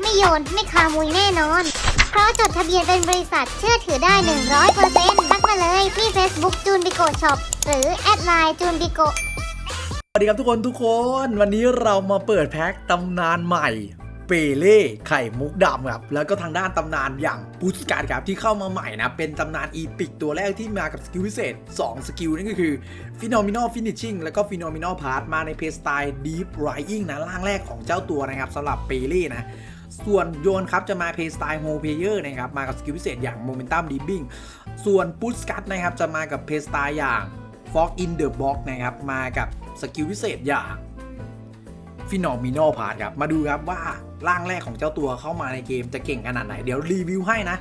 ไม่โยน ไม่คามุยแน่นอน เพราะจดทะเบียนเป็นบริษัทเชื่อถือได้ 100%ทักมาเลยที่ Facebook จูนบิโกช็อปหรือแอดไลน์จูนบิโกสวัสดีครับทุกคนทุกคน วันนี้เรามาเปิดแพ็คตำนานใหม่ เปเล่ไข่มุกดำครับ แล้วก็ทางด้านตำนานอย่างปูสการครับที่เข้ามาใหม่นะ เป็นตำนานอีพิกตัวแรกที่มากับสกิลพิเศษ 2 สกิลนั่นก็คือ Phenomenal Finishing แล้วก็ Phenomenal Pass มาในเพสไตล์ Deep Rising นะร่างแรกของเจ้าตัวนะครับสำหรับเปเล่นะส่วนโยนครับจะมาเพย์สไตล์โฮเพเยอร์นะครับมากับสกิลพิเศษอย่าง Momentum d e e p i n g ส่วนพุชกัตนะครับจะมากับเพย์สไตล์อย่าง Fog in the Box นะครับมากับสกิลพิเศษอย่างฟินอมิโนพาร์ครับมาดูครับว่า ร่างแรกของเจ้าตัวเข้ามาในเกมจะเก่งขนาดไหนเดี๋ยวรีวิวให้นะ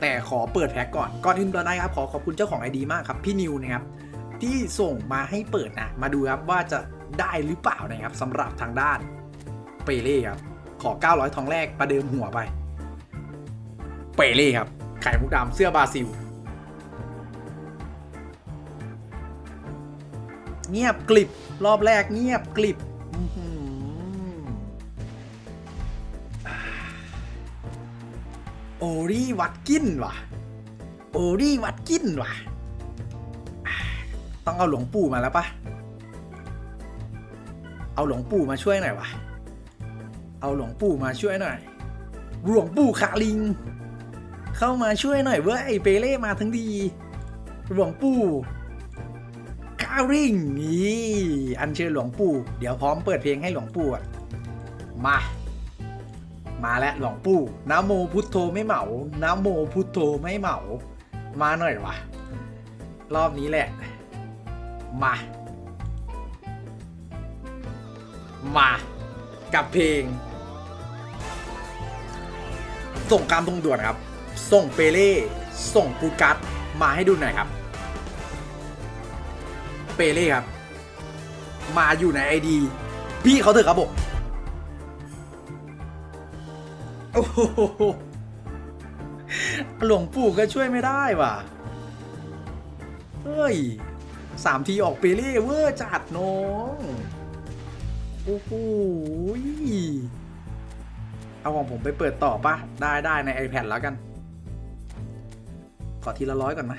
แต่ขอเปิดแพ็กก่อนก่อนอื่นตอนนี้ครับขอขอบคุณเจ้าของไอดีมากครับพี่นิวนะครับที่ส่งมาให้เปิดนะมาดูครับว่าจะได้หรือเปล่านะครับสำหรับทางด้านเปเล่ครับขอ 900 ทองแรกประเดิมหัวไป เปเล่ครับไข่มุกดำเสื้อบราซิล เงียบกลิบรอบแรกเงียบกลิบ รี่วัดกินว่ะ โอรี่วัดกินว่ะ ต้องเอาหลวงปู่มาแล้วปะเอาหลวงปู่มาช่วยหน่อยวะ เอาหลวงปู่มาช่วยหน่อย หลวงปู่ขาลิง เข้ามาช่วยหน่อยเว้ยเปเล่มาทั้งดี หลวงปู่คาริงนี่อันเชิญหลวงปู่ เดี๋ยวพร้อมเปิดเพลงให้หลวงปู่อะ มา มาแล้วหลวงปู่นะโมพุทโธไม่เหมานะโมพุทโธไม่เหมา มาหน่อยวะรอบนี้แหละ มา มา กับเพลง ส่งการตรงด่วนครับ ส่งเปเล่ ส่งปูกัสมาให้ดูหน่อยครับ เปเล่ครับ มาอยู่ในไอดีพี่เขาเถอะครับผม โอ้โหหลวงปู่ก็ช่วยไม่ได้ว่ะ เฮ้ยสามทีออกเปเล่เวอร์จัดน้อง โอ้โหเอาของผมไปเปิดต่อปะได้ได้ใน iPad แล้วกัน ขอทีละร้อยก่อนไหม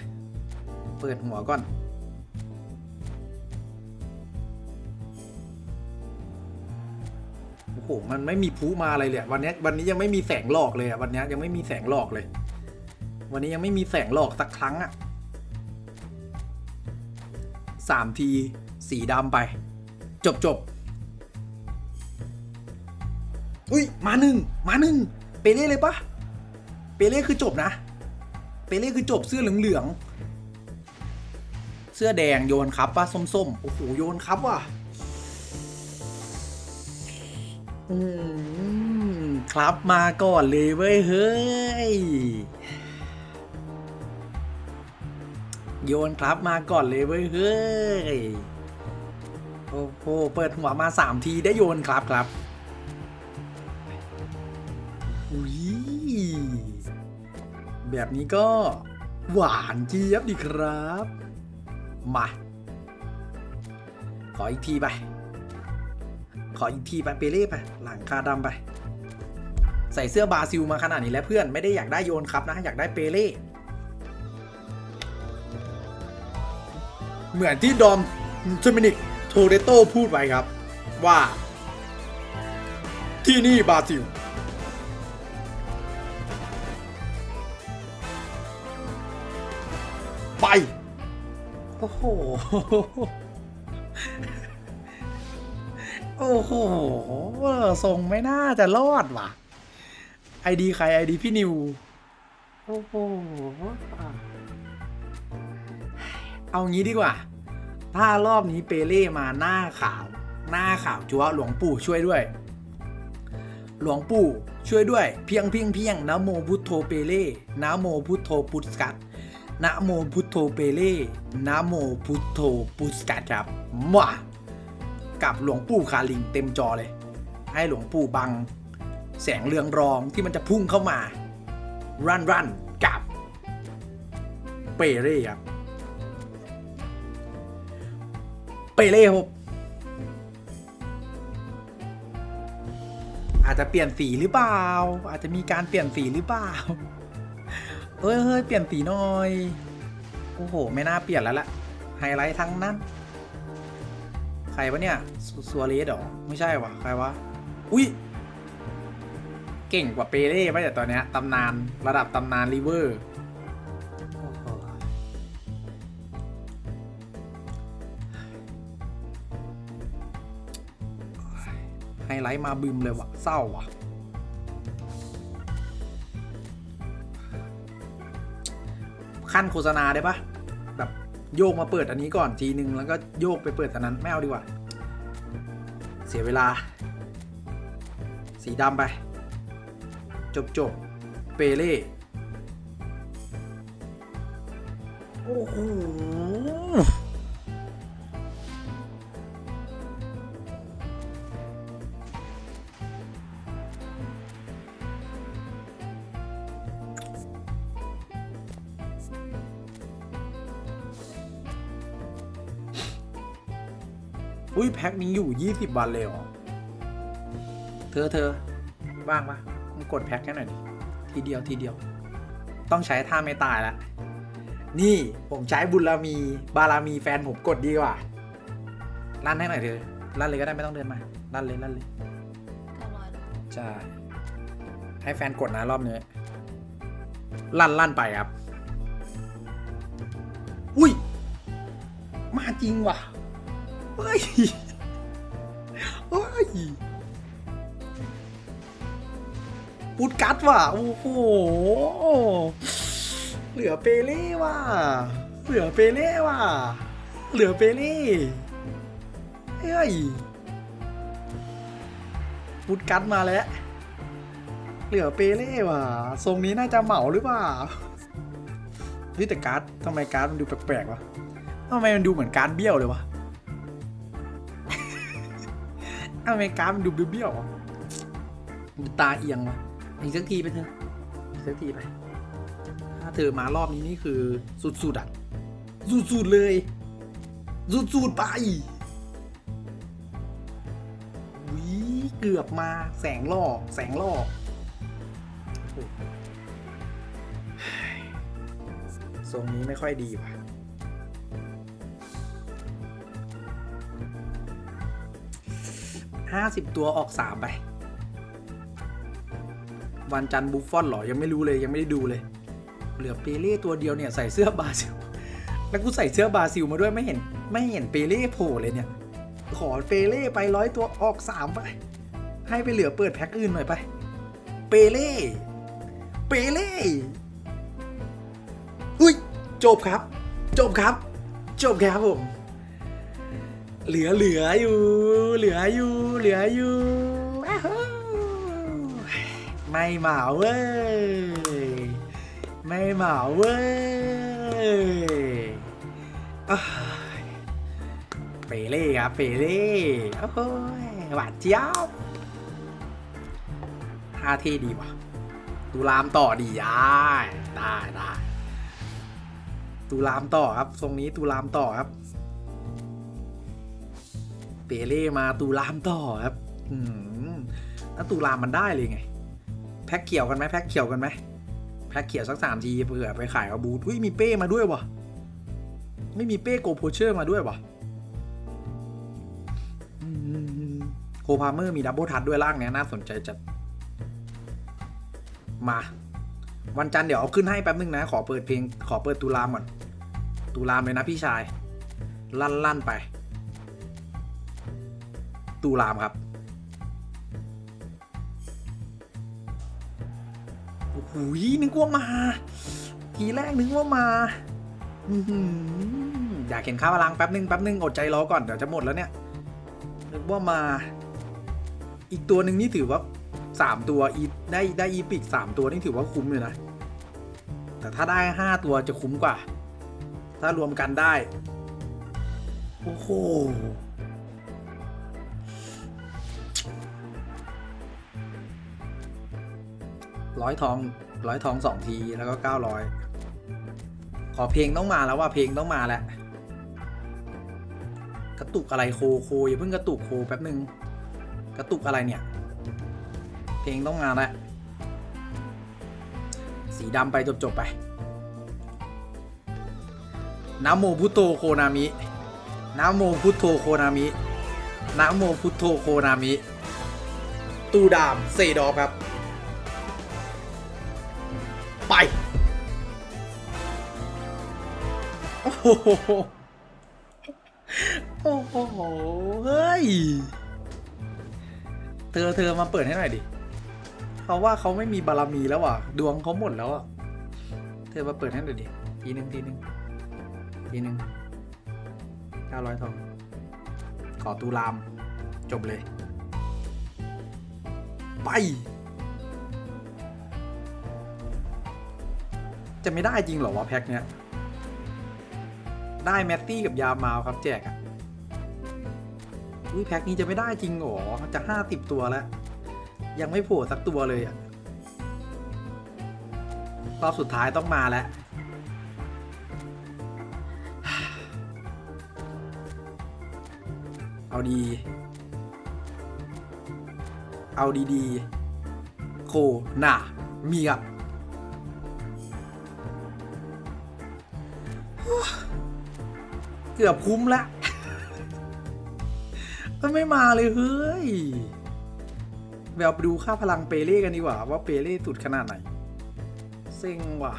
เปิดหัวก่อน โอ้มันไม่มีพุมาอะไรเลยวันนี้วันนี้ยังไม่มีแสงหลอกเลยอะวันนี้ยยังไม่มีแสงหลอกเลย วันนี้ยังไม่มีแสงหลอกสักครั้งอะสามทีสีดำไป จบจบอุ้ยมาหนึ่งมาหนึ่งเปเล่เลยปะเปเล่คือจบนะเปเล่คือจบเสื้อเหลืองๆเสื้อแดงโยนครับปะส้มๆโอ้โหโยนครับว่ะ อืมครับมาก่อนเลยเว้ยเฮ้ย โยนครับมาก่อนเลยเว้ยเฮ้ย โอ้โห เปิดหัวมาสามทีได้โยนครับครับอุ้ยแบบนี้ก็หวานเจี๊ยบดีครับ มา ขออีกทีไป ขออีกทีไปเปเล่ไป หลังคาดำไป ใส่เสื้อบราซิลมาขนาดนี้แล้วเพื่อนไม่ได้อยากได้โยนครับนะ อยากได้เปเล่ เหมือนที่ดอมเจมินิกโทเรโตพูดไว้ครับ ว่า ที่นี่บราซิลไป โอ้โห โอ้โหส่งไม่น่าจะรอดว่ะไอดีใครไอดีพี่นิว โอ้โห เอางี้ดีกว่า ถ้ารอบนี้เปเล่มาหน้าขาว หน้าขาวจัวหลวงปู่ช่วยด้วย หลวงปู่ช่วยด้วย เพียงเพียงเพียงนะโมพุทโธเปเล่นะโมพุทโธพุทธกัดนะโมพุทโธเปเล่นะโมพุทโธพุทธกัดครับมา กับหลวงปู่คาลิงเต็มจอเลย ให้หลวงปู่บัง แสงเรืองรองที่มันจะพุ่งเข้ามา รันรันกับเปเล่ครับเปเล่ครับอาจจะเปลี่ยนสีหรือเปล่า อาจจะมีการเปลี่ยนสีหรือเปล่าเฮ้ยเฮ้ยเปลี่ยนสีหน่อย โอ้โห ไม่น่าเปลี่ยนแล้วล่ะ ไฮไลท์ทั้งนั้น ใครวะเนี่ยซัวเรสหรอ ไม่ใช่วะใครวะ อุ้ย เก่งกว่าเปเล่ป่ะแต่ตอนเนี้ยตำนานระดับตำนานริเวอร์ไฮไลท์มาบึมเลยวะเศร้าว่ะขั้นโฆษณาได้ปะ โยกมาเปิดอันนี้ก่อนทีนึงแล้วก็โยกไปเปิดอันนั้นไม่เอาดีกว่า เสียเวลา สีดำไป จบจบเปเล่โอ้โห อุ้ยแพ็คนี้อยู่ 20 วันเลยเหรอ เธอเธอว่างปะมึงกดแพ็คแค่หน่อยดิ ทีเดียวทีเดียว ต้องใช้ท่าไม่ตายละ นี่ผมใช้บุญรามีบารมีแฟนผมกดดีกว่า ลั่นให้หน่อยเธอ ลั่นเลยก็ได้ไม่ต้องเดินมา ลั่นเลยลั่นเลยเก้าร้อยแล้วใช่ให้แฟนกดนะรอบนี้ ลั่นลั่นไปครับ อุ้ย มาจริงว่ะ เฮ้ยเฮ้ยปุดกัดว่ะ โอ้โห เหลือเปเล่ว่ะ เหลือเปเล่ว่ะ เหลือเปเล่เฮ้ยปุดกัดมาแล้ว เหลือเปเล่ว่ะ ทรงนี้น่าจะเหมาหรือเปล่าเฮ้ยแต่การ์ดทำไมการ์ดมันดูแปลกๆวะทำไมมันดูเหมือนการ์ดเบี้ยวเลยวะ ทำไมการ์ดมันดูเบี้ยวๆวะมันตาเอียงวะอีกสักทีไปเถอะอีกสักทีไป ถ้าเธอมารอบนี้นี่คือสุดๆอะสุดๆเลย สุดๆไปวิเกือบมาแสงล่อแสงล่อทรงนี้ไม่ค่อยดีว่ะ ห้าสิบตัวออกสามไป วันจันทร์บุฟฟอนหรอ ยังไม่รู้เลยยังไม่ได้ดูเลย เหลือเปเล่ตัวเดียวเนี่ยใส่เสื้อบราซิล แล้วกูใส่เสื้อบราซิลมาด้วยไม่เห็นไม่เห็นเปเล่โผล่เลยเนี่ย ขอเปเล่ไปร้อยตัวออกสามไป ให้ไปเหลือเปิดแพ็คอื่นหน่อยไป เปเล่ เปเล่อุ้ยจบครับ จบครับ จบครับผม เหลือเหลืออยู่ เหลืออยู่ เหลืออยู่อ้าวไม่เหมาเว้ย ไม่เหมาเว้ยอ้ายเปเล่ครับเปเล่โอ้ยหวานเจี๊ยบท่าเท่ดีว่ะตูรามต่อดีได้ได้ได้ตูรามต่อครับ ทรงนี้ตูรามต่อครับ เปเล่มาตูรามต่อครับอืมแล้วตูรามมันได้เลยไง แพ็คเขียวกันไหมแพ็คเขียวกันไหมแพ็คเขียวสักสามทีเผื่อไปขายเอาบูทอุ้ยมีเป้มาด้วยวะไม่มีเป้โกโพเชอร์มาด้วยวะอืมโคพาเมอร์มีดับเบิลทัดด้วยล่างเนี้ยน่าสนใจจัด มา วันจันทร์เดี๋ยวเอาขึ้นให้แป๊บนึงนะ ขอเปิดเพลงขอเปิดตูรามก่อนตูรามเลยนะพี่ชาย ลั่นลั่นไป ตูรามครับโอ้โหนึกว่ามา ทีแรกนึกว่ามาอยากเห็นข้าวพลังแป๊บนึงแป๊บนึงอดใจรอก่อนเดี๋ยวจะหมดแล้วเนี่ยนึกว่ามา อีกตัวหนึ่งนี่ถือว่าสามตัวอีได้ได้อีพิกสามตัวนี่ถือว่าคุ้มเลยนะ แต่ถ้าได้ห้าตัวจะคุ้มกว่า ถ้ารวมกันได้ โอ้โห ร้อยทองร้อยทองสองทีแล้วก็เก้าร้อยขอเพลงต้องมาแล้วว่าเพลงต้องมาแล้วกระตุกอะไรโคโคอย่าเพิ่งกระตุกโคแป๊บหนึ่งกระตุกอะไรเนี่ย เพลงต้องมาแล้วสีดำไปจบๆไปนะโมพุทโธโคนามินะโมพุทโธโคนามินะโมพุทโธโคนามิ ตูดามเซดอครับ โอ้โหโอ้โห เฮ้ย เธอเธอมาเปิดให้หน่อยดิเพราะว่าเขาไม่มีบารมีแล้วอะ ดวงเขาหมดแล้วอะ เธอมาเปิดให้หน่อยดิ ทีหนึ่งทีหนึ่งทีหนึ่งเก้าร้อยทอง ขอตูราม จบเลย ไป จะไม่ได้จริงเหรอวะแพ็คเนี้ย ได้แมตตี้กับยามาวครับแจกอะอุ้ยแพ็คนี้จะไม่ได้จริงหรอจะห้าสิบตัวแล้ว ยังไม่โผล่สักตัวเลยอะรอบสุดท้ายต้องมาแล้วเอาดี เอาดีๆ โคน่ามีครั เกือบคุ้มละมันไม่มาเลยเฮ้ยแบบดูค่าพลังเปเล่กันดีกว่า ว่าเปเล่สุดขนาดไหน เซ็งว่ะ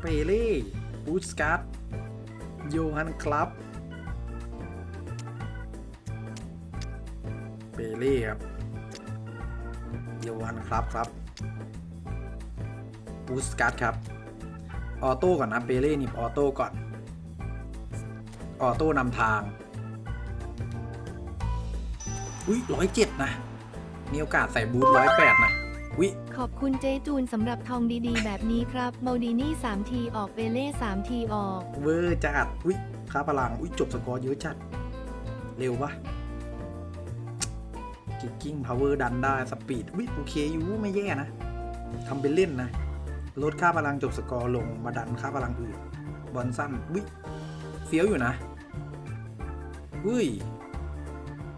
เปเล่บูสการ์ดโยฮันคลับ เปเล่ครับโยฮันครับครับบูสการ์ดครับ ออโต้ก่อนนะ เปเล่นี่ออโต้ก่อน ออโต้นำทาง อุ้ยร้อยเจ็ดนะ มีโอกาสใส่บูทร้อยแปดนะอุ้ยขอบคุณเจจูนสำหรับทองดีๆ แบบนี้ครับโมดินี่ 3 ทีออกเปเล่ 3 ทีออก เวอร์จัดอุ้ยค่าพลังอุ้ยจบสกอร์เยอะจัด เร็วปะกิกกิ้งพาวเวอร์ดันได้สปีดอุ้ยโอเคอยู่ไม่แย่นะทำเป็นเล่นนะ ลดค่าพลังจบสกอร์ลงมาดันค่าพลังอื่นบอลสั้นอุ้ยเฟี้ยวอยู่นะ อุ้ย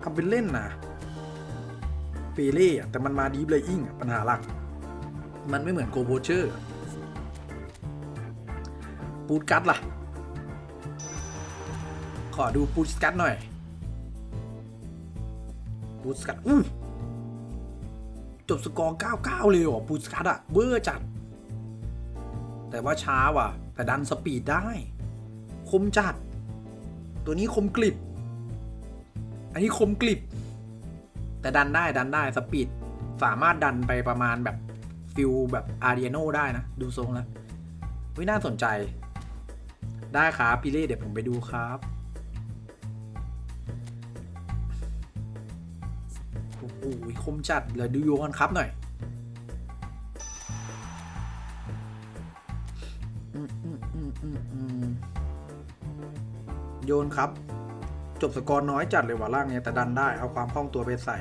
ทำเป็นเล่นนะเปเล่แต่มันมาดีฟเลยอิงปัญหาหลัก มันไม่เหมือนโกโบเชอร์ปูดกัดล่ะ ขอดูปูดกัดหน่อยปูดกัดอู้จบสกอร์ 99 เลยเหรอปูดกัดอะเบอร์จัด แต่ว่าช้าว่ะ แต่ดันสปีดได้ คมจัด ตัวนี้คมกลิบ อันนี้คมกลิบ แต่ดันได้ดันได้สปีดสามารถดันไปประมาณแบบฟิลแบบอาร์เดียโนได้นะ ดูทรงแล้ววิน่าสนใจ ได้ครับพี่เล่เดี๋ยวผมไปดูครับโอ้โหคมจัดเลยดูโยกันครับหน่อยโยนครับ จบสกอร์น้อยจัดเลยว่ะร่างเนี้ยแต่ดันได้เอาความคล่องตัวไปใส่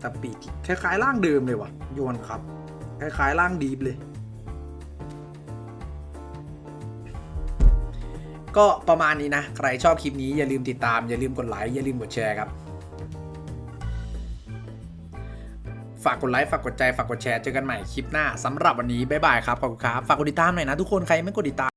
แต่ปีกคล้ายๆร่างเดิมเลยว่ะโยนครับ คล้ายๆร่างดีฟเลย ก็ประมาณนี้นะ ใครชอบคลิปนี้อย่าลืมติดตาม อย่าลืมกดไลค์อย่าลืมกดแชร์ครับ ฝากกดไลค์ฝากกดใจฝากกดแชร์เจอกันใหม่คลิปหน้าสำหรับวันนี้บ๊ายบายครับขอบคุณครับฝากกดติดตามหน่อยนะทุกคนใครไม่กดติดตาม